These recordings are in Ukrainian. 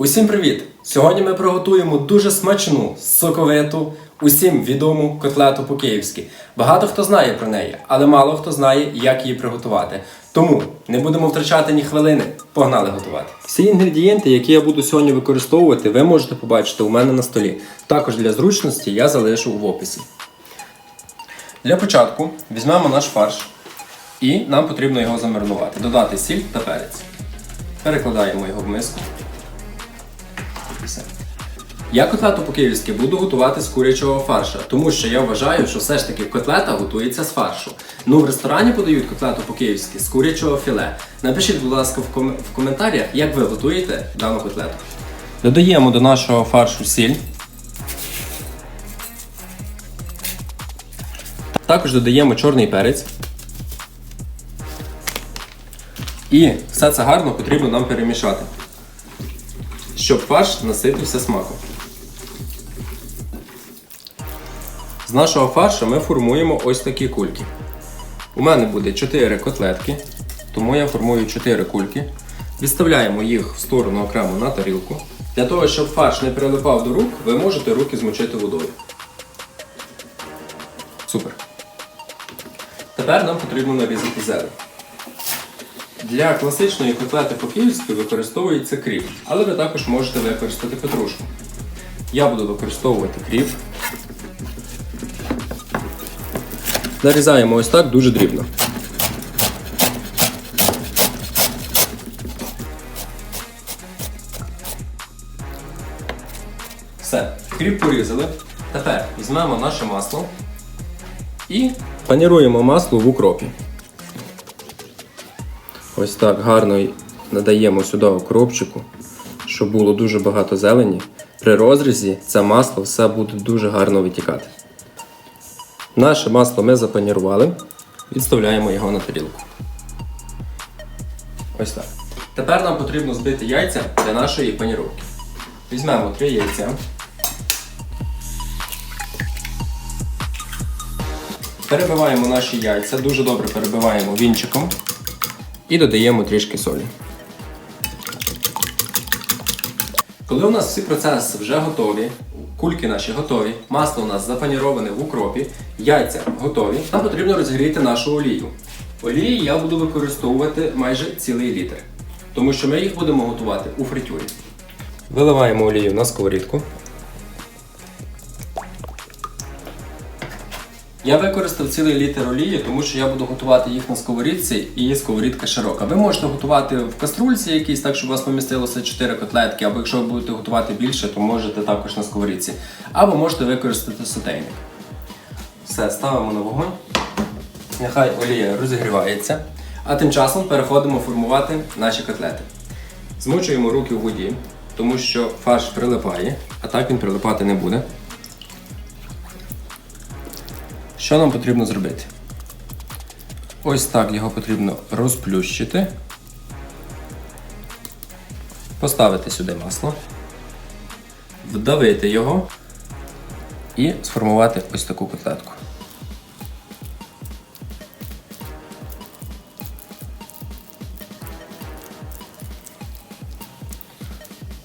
Усім привіт! Сьогодні ми приготуємо дуже смачну, соковиту, усім відому котлету по-київськи. Багато хто знає про неї, але мало хто знає, як її приготувати. Тому не будемо втрачати ні хвилини. Погнали готувати. Всі інгредієнти, які я буду сьогодні використовувати, ви можете побачити у мене на столі. Також для зручності я залишу в описі. Для початку візьмемо наш фарш і нам потрібно його замаринувати. Додати сіль та перець. Перекладаємо його в миску. Все. Я котлету по-київськи буду готувати з курячого фарша, тому що я вважаю, що все ж таки котлета готується з фаршу. Ну, в ресторані подають котлету по-київськи з курячого філе. Напишіть, будь ласка, в, ком- в коментарях, як ви готуєте дану котлету. Додаємо до нашого фаршу сіль. Також додаємо чорний перець. І все це гарно потрібно нам перемішати, щоб фарш наситився смаком. З нашого фаршу ми формуємо ось такі кульки. У мене буде 4 котлетки, тому я формую 4 кульки. Відставляємо їх в сторону окремо на тарілку. Для того, щоб фарш не прилипав до рук, ви можете руки змочити водою. Супер. Тепер нам потрібно нарізати зелень. Для класичної котлети по-київськи використовується кріп, але ви також можете використати петрушку. Я буду використовувати кріп. Нарізаємо ось так дуже дрібно. Все, кріп порізали. Тепер візьмемо наше масло і паніруємо масло в укропі. Ось так гарно надаємо сюди окропчику, щоб було дуже багато зелені. При розрізі це масло все буде дуже гарно витікати. Наше масло ми запанірували, відставляємо його на тарілку. Ось так. Тепер нам потрібно збити яйця для нашої паніровки. Візьмемо три яйця. Перебиваємо наші яйця, дуже добре перебиваємо вінчиком і додаємо трішки солі. Коли у нас всі процеси вже готові, кульки наші готові, масло у нас запаніроване в укропі, яйця готові, нам потрібно розігріти нашу олію. Олії я буду використовувати майже цілий літр, тому що ми їх будемо готувати у фритюрі. Виливаємо олію на сковорідку. Я використав цілий літр олії, тому що я буду готувати їх на сковорідці і сковорідка широка. Ви можете готувати в каструльці якійсь, так щоб у вас помістилося 4 котлетки, або якщо ви будете готувати більше, то можете також на сковорідці. Або можете використати сотейник. Все, ставимо на вогонь. Нехай олія розігрівається. А тим часом переходимо формувати наші котлети. Змочуємо руки в воді, тому що фарш прилипає, а так він прилипати не буде. Що нам потрібно зробити? Ось так його потрібно розплющити, поставити сюди масло, вдавити його і сформувати ось таку котлетку.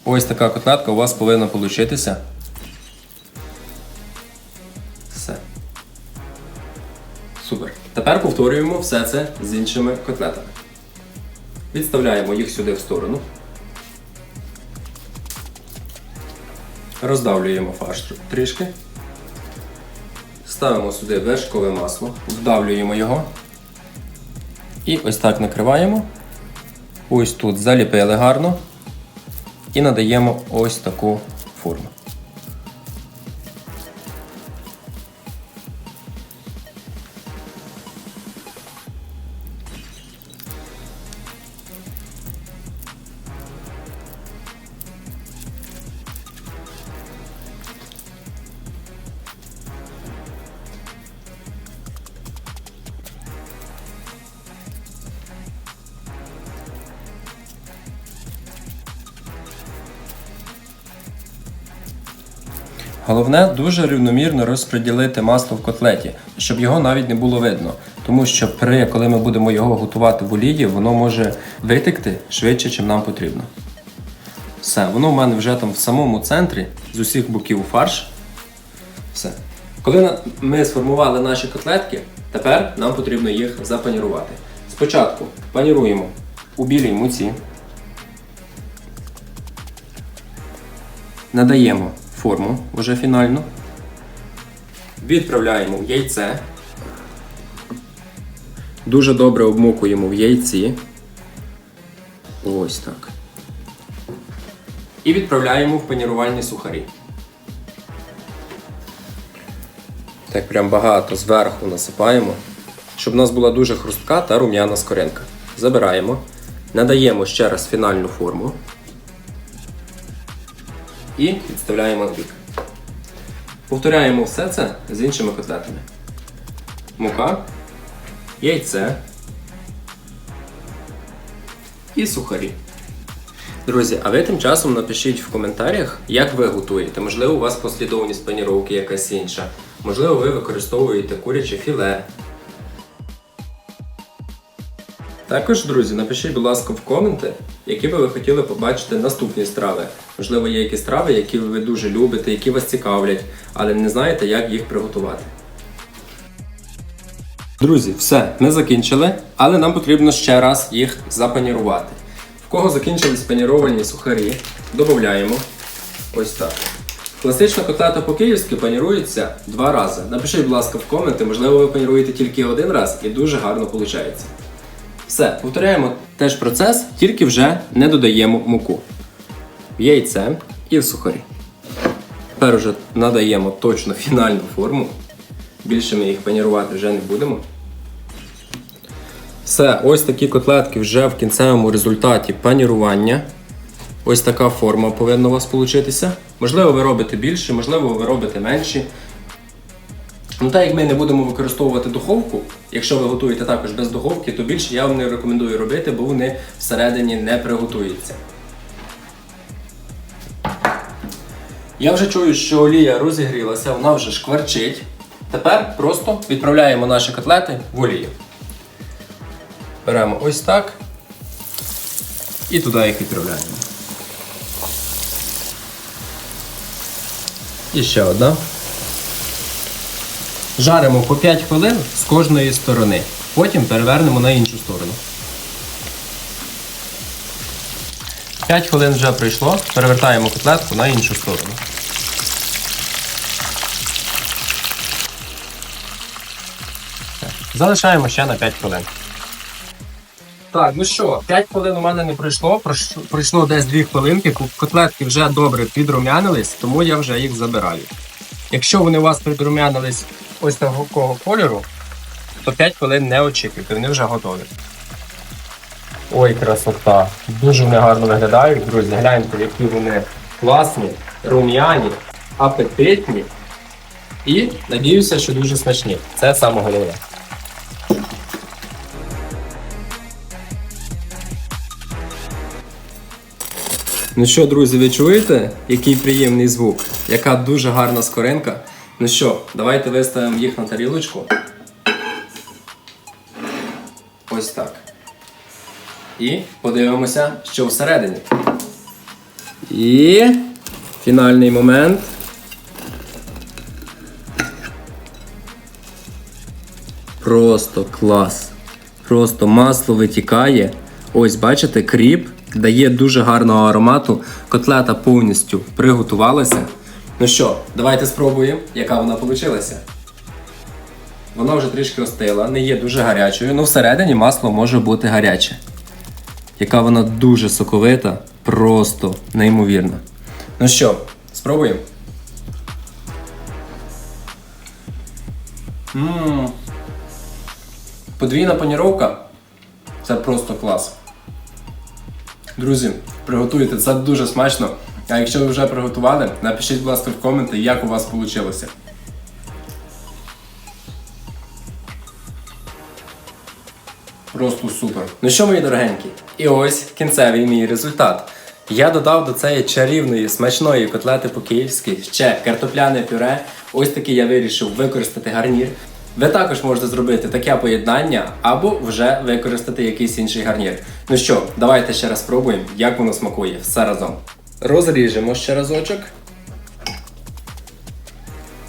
Ось така котлетка у вас повинна получитися. Повторюємо все це з іншими котлетами. Відставляємо їх сюди в сторону. Роздавлюємо фарш трішки. Ставимо сюди вершкове масло, вдавлюємо його. І ось так накриваємо. Ось тут заліпили гарно. І надаємо ось таку форму. Головне дуже рівномірно розподілити масло в котлеті, щоб його навіть не було видно. Тому що при, коли ми будемо його готувати в олії, воно може витекти швидше, ніж нам потрібно. Все, воно в мене вже там в самому центрі, з усіх боків фарш. Все. Коли ми сформували наші котлетки, тепер нам потрібно їх запанірувати. Спочатку паніруємо у білій муці. Надаємо форму вже фінальну. Відправляємо в яйце. Дуже добре обмокуємо в яйці. Ось так. І відправляємо в панірувальні сухарі. Так прям багато зверху насипаємо, щоб у нас була дуже хрустка та рум'яна скоринка. Забираємо, надаємо ще раз фінальну форму і відставляємо на бік. Повторяємо все це з іншими котлетами. Мука, яйце і сухарі. Друзі, а ви тим часом напишіть в коментарях, як ви готуєте. Можливо, у вас послідовність паніровки якась інша. Можливо, ви використовуєте куряче філе. Також, друзі, напишіть, будь ласка, в коменти, які би ви хотіли побачити наступні страви. Можливо, є якісь страви, які ви дуже любите, які вас цікавлять, але не знаєте, як їх приготувати. Друзі, все, ми закінчили, але нам потрібно ще раз їх запанірувати. В кого закінчились паніровані сухарі, додаємо ось так. Класична котлета по-київськи панірується два рази. Напишіть, будь ласка, в коменти, можливо, ви паніруєте тільки один раз і дуже гарно виходить. Все, повторяємо теж процес, тільки вже не додаємо муку. В яйце і в сухарі. Тепер вже надаємо точно фінальну форму. Більше ми їх панірувати вже не будемо. Все, ось такі котлетки вже в кінцевому результаті панірування. Ось така форма повинна у вас получитися. Можливо, ви робите більше, можливо, ви робите менші. Ну, так як ми не будемо використовувати духовку, якщо ви готуєте також без духовки, то більше я вам не рекомендую робити, бо вони всередині не приготуються. Я вже чую, що олія розігрілася, вона вже шкварчить. Тепер просто відправляємо наші котлети в олію. Беремо ось так і туди їх відправляємо. І ще одна. Жаримо по 5 хвилин з кожної сторони. Потім перевернемо на іншу сторону. 5 хвилин вже пройшло. Перевертаємо котлетку на іншу сторону. Залишаємо ще на 5 хвилин. Так, ну що, 5 хвилин у мене не пройшло, пройшло десь 2 хвилинки, котлетки вже добре підрумянились, тому я вже їх забираю. Якщо вони у вас підрумянились ось такого кольору, то 5 хвилин не очікуйте, вони вже готові. Ой, красота! Дуже вони гарно виглядають, друзі. Гляньте, які вони класні, рум'яні, апетитні. І надіюся, що дуже смачні. Це саме головне. Ну що, друзі, ви чуєте, який приємний звук? Яка дуже гарна скоринка. Ну що, давайте виставимо їх на тарілочку. Ось так. І подивимося, що всередині. І фінальний момент. Просто клас. Просто масло витікає. Ось, бачите, кріп дає дуже гарного аромату. Котлета повністю приготувалася. Ну що, давайте спробуємо, яка вона вийшла. Вона вже трішки остила, не є дуже гарячою, але всередині масло може бути гаряче. Яка вона дуже соковита, просто неймовірна. Ну що, спробуємо? Ммм. Подвійна паніровка це просто клас. Друзі, приготуйте, це дуже смачно. А якщо ви вже приготували, напишіть, будь ласка, в коменти, як у вас вийшло. Просто супер. Ну що, мої дорогенькі? І ось кінцевий мій результат. Я додав до цієї чарівної смачної котлети по-київськи ще картопляне пюре. Ось такий я вирішив використати гарнір. Ви також можете зробити таке поєднання або вже використати якийсь інший гарнір. Ну що, давайте ще раз спробуємо, як воно смакує все разом. Розріжемо ще разочок.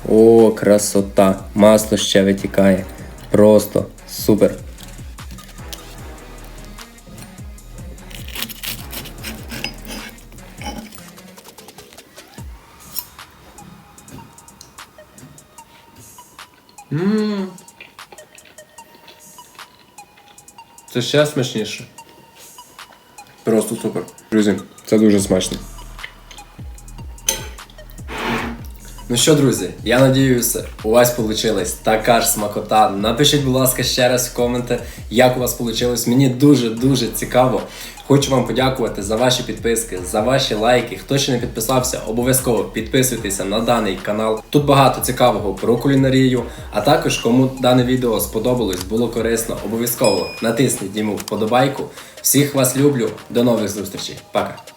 О, красота! Масло ще витікає. Просто супер. Ммм. Це ще смачніше. Просто супер. Друзі, це дуже смачно. Ну що, друзі, я надіюся, у вас вийшла така ж смакота. Напишіть, будь ласка, ще раз в коменти, як у вас вийшло. Мені дуже-дуже цікаво. Хочу вам подякувати за ваші підписки, за ваші лайки. Хто ще не підписався, обов'язково підписуйтеся на даний канал. Тут багато цікавого про кулінарію. А також, кому дане відео сподобалось, було корисно, обов'язково натисніть йому вподобайку. Всіх вас люблю. До нових зустрічей. Пока.